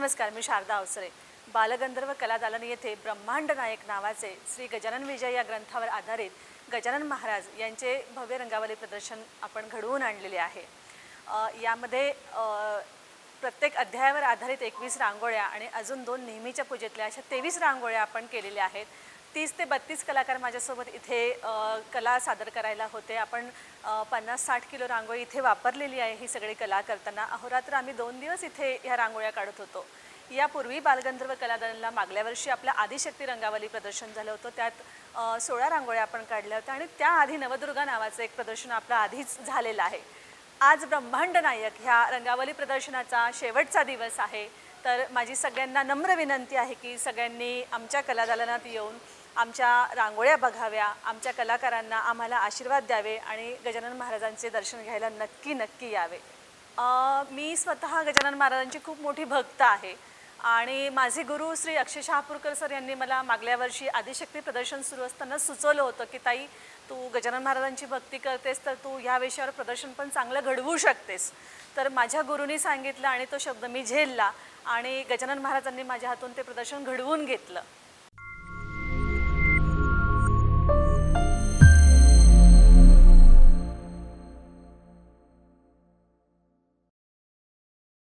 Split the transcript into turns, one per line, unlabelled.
नमस्कार मी शारदा अवसरे बालगंधर्व कलादालन येथे ब्रह्मांड नायक नावाचे श्री गजानन विजय या ग्रंथावर आधारित गजानन महाराज यांचे भव्य रंगावली प्रदर्शन आपण घडवून आणलेले आहे. यामध्ये प्रत्येक अध्यायावर आधारित एकवीस रांगोळ्या आणि अजून दोन नेहमीच्या पूजेतल्या अशा तेवीस रांगोळ्या आपण केलेल्या आहेत. तीस ते बत्तीस कलाकार माझ्यासोबत इथे कला सादर करायला होते. आपण पन्नास साठ किलो रांगोळी इथे वापरलेली आहे ही सगळी कला करताना. अहोरात्र आम्ही दोन दिवस इथे ह्या रांगोळ्या काढत होतो. यापूर्वी बालगंधर्व कलादालनला मागल्या वर्षी आपलं आदिशक्ती रंगावली प्रदर्शन झालं होतं. त्यात सोळा रांगोळ्या आपण काढल्या होत्या आणि त्याआधी नवदुर्गा नावाचं एक प्रदर्शन आपलं आधीच झालेलं आहे. आज ब्रह्मांड नायक ह्या रंगावली प्रदर्शनाचा शेवटचा दिवस आहे. तर माझी सगळ्यांना नम्र विनंती आहे की सगळ्यांनी आमच्या कलादालनात येऊन आमच्या रांगोळ्या बघाव्या आमच्या कलाकारांना आम्हाला आशीर्वाद द्यावे आणि गजानन महाराजांचे दर्शन घ्यायला नक्की नक्की यावे. मी स्वतः गजानन महाराजांची खूप मोठी भक्त आहे आणि माझे गुरु श्री अक्षय शहापूरकर सर यांनी मला मागल्या वर्षी आदिशक्ती प्रदर्शन सुरू असताना सुचवलं होतं की ताई तू गजानन महाराजांची भक्ती करतेस तर तू ह्या विषयावर प्रदर्शन पण चांगलं घडवू शकतेस. तर माझ्या गुरुनी सांगितलं आणि तो शब्द मी झेलला. आणि गजानन महाराजांनी माझ्या हातून ते प्रदर्शन घडवून घेतलं.